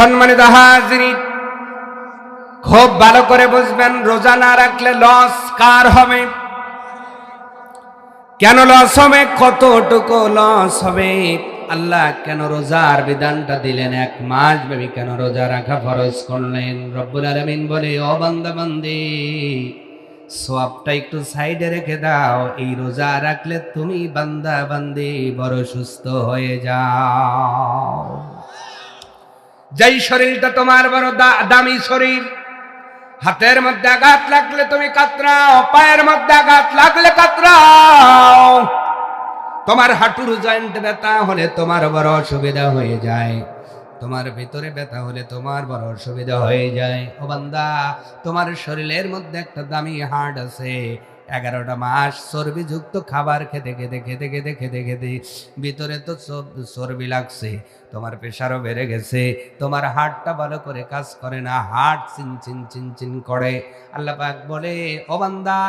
সম্মানিত হাজিরি, খুব ভালো করে বুঝবেন, রোজা না রাখলে লস কার হবে? কেন লস হবে? কতটুকু লস হবে? আল্লাহ কেন রোজার বিধানটা দিলেন? এক মাস ব্যাপী কেন রোজা রাখা ফরজ করলেন? রব্বুল আলমিন বলে, ও বান্দা, বান্দি সোয়াবটা একটু সাইডে রেখে দাও। এই রোজা রাখলে তুমি বান্দা, বান্দি বড় সুস্থ হয়ে যাও। যেই শরীরটা তোমার বড় দামি শরীর, হাতের মধ্যে আঘাত লাগলে তুমি কাতরাও, পায়ের মধ্যে আঘাত লাগলে কাতরাও। তোমার হাঁটুর জয়েন্ট ব্যথা হলে তোমার বড় অসুবিধা হয়ে যায়। তোমার ভিতরে ব্যথা হলে তোমার বড় অসুবিধা হয়ে যায়। ও বান্দা, তোমার শরীরের মধ্যে একটা দামি হাড় আছে। এগারোটা মাস চর্বিযুক্ত খাবার খেতে খেতে খেতে খেতে খেতে খেতে ভিতরে তো চর্বি লাগছে, তোমার প্রেশারও বেড়ে গেছে, তোমার হার্টটা ভালো করে কাজ করে না হার্ট চিন চিন চিন চিন করে। আল্লাহ পাক বলে, ও বান্দা,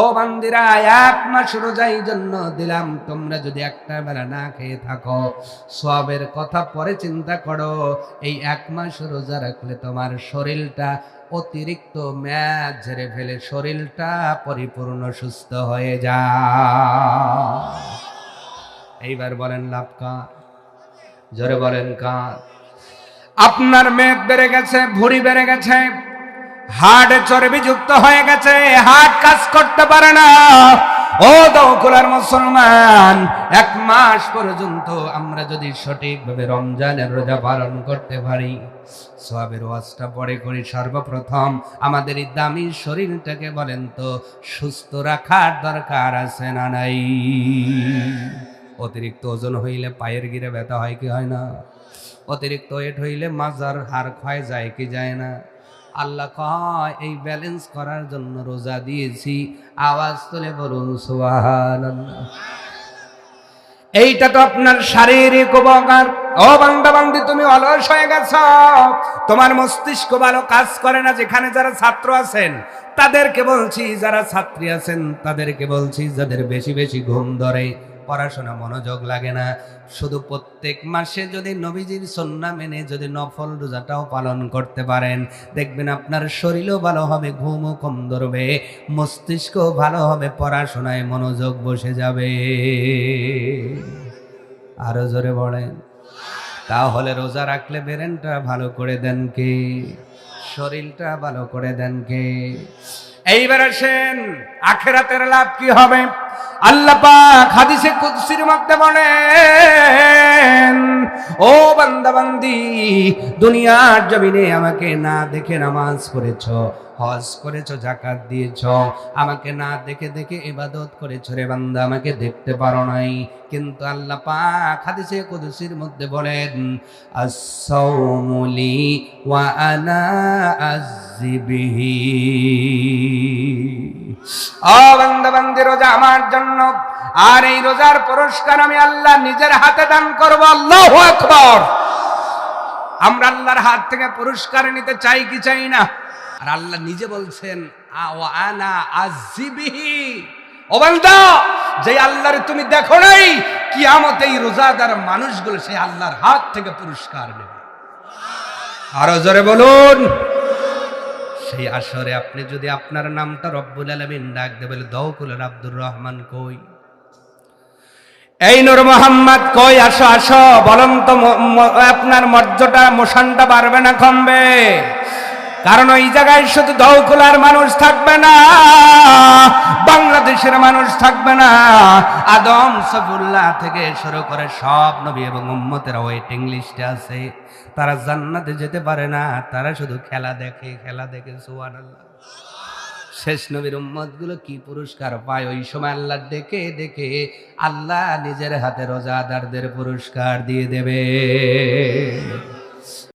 ও বান্দিরা, এক মাস রোজাই জন্য দিলাম, তোমরা যদি একটা বেলা না খেয়ে থাকো, সবের কথা পরে চিন্তা করো, এই এক মাস রোজা রাখলে তোমার শরীরটা অতিরিক্ত ম্যাচ ঝেড়ে ফেলে শরীরটা পরিপূর্ণ সুস্থ হয়ে যা। এইবার বলেন, লাভ কার? জোরে বলেন, কার? আপনার মেদ বেড়ে গেছে, ভুঁড়ি বেড়ে গেছে হার্ট চর্বি যুক্ত হয়ে গেছে হার্ট কাজ করতে পারে না। ও দৌকুলার মুসলমান, এক মাস পর্যন্ত আমরা যদি সঠিকভাবে রমজানের রোজা পালন করতে পারি সোয়াবের ওয়াজটা পরে করি সর্বপ্রথম। আমাদের এই দামি শরীরটাকে বলেন তো, সুস্থ রাখার দরকার আছে না নাই? অতিরিক্ত ওজন হইলে পায়ের গিরে ব্যথা হয় কি হয় না? অতিরিক্ত ওয়েট হইলে মাজার হার ক্ষয় যায় কি যায় না? আল্লাহ কয়, এই ব্যালেন্স করার জন্য রোজা দিয়েছি। আওয়াজ তুলে বলুন, সুবহানাল্লাহ। এইটা তো আপনার শারীরিক উপকার। ও বান্দা বান্দি তুমি অলস হয়ে গেছ। তোমার মস্তিষ্ক ভালো কাজ করে না, যেখানে যারা ছাত্র আছেন, তাদেরকে বলছি, যারা ছাত্রী আছেন, তাদেরকে বলছি, যাদের বেশি বেশি ঘুম ধরে পড়াশোনা মনোযোগ লাগে না। শুধু প্রত্যেক মাসে যদি নবীজির সন্না মেনে যদি নফল রোজাটাও পালন করতে পারেন, দেখবেন আপনার শরীরও ভালো হবে, ঘুমও কম ধরবে মস্তিষ্ক ভালো হবে, পড়াশোনায় মনোযোগ বসে যাবে। আরও জোরে বলেন, তাহলে রোজা রাখলে বেরেনটা ভালো করে দেন কে? শরীরটা ভালো করে দেন কে? এইবার আসেন, আখেরাতের লাভ কি হবে? আল্লাহ পাক হাদিসে কুদসির মধ্যে বলেন, ও বান্দাবান্দি দুনিয়ার জমিনে আমাকে না দেখে নামাজ পড়েছ। হজ করেছ জাকাত দিয়েছ। আমাকে না দেখে দেখে ইবাদত করেছ রে বান্দা, আমাকে দেখতে পারো নাই। কিন্তু আল্লাহ পাক হাদিসে কুদসির মধ্যে বলেন আস-সাওমুলি ওয়া আনা আযবিহি ও বান্দা, বান্দি, রোজা আমার জন্য। আর এই রোজার পুরস্কার আমি আল্লাহ নিজের হাতে দান করব, আল্লাহু আকবার। আমরা আল্লাহর হাত থেকে পুরস্কার নিতে চাই কি চাই না? আর আল্লাহ নিজে বলছেন আনা আজিবিহি ও বান্দা যে আল্লাহর তুমি দেখো নাই, কিয়ামত এই রোজাদার মানুষগুলো সেই আল্লাহর হাত থেকে পুরস্কার নেবে। আরও জোরে বলুন। সেই আসরে আপনি যদি আপনার নামটা রব্বুল আলমিন ডাক দেবে দৌকুলের আব্দুর রহমান কই? এই নূর মোহাম্মদ কই? আসো আসো, বলুন তো ম- ম- আপনার মর্যাদা, মোশনটা বাড়বে না কমবে? কারণ ওই জায়গায় শুধু দৌকুলার মানুষ থাকবে না, বাংলাদেশের মানুষ থাকবে না। আদম সফুল্লাহ থেকে শুরু করে সব নবী এবং উম্মতের ওয়েটিং লিস্টে আছে। তারা জান্নাতে যেতে পারে না, তারা শুধু খেলা দেখে খেলা দেখে, সুবহানাল্লাহ। শেষ নবীর উম্মতগুলো কি পুরস্কার পায়? ওই সময় আল্লাহ দেখে দেখে আল্লাহ নিজের হাতে রোজাদারদের পুরস্কার দিয়ে দেবে।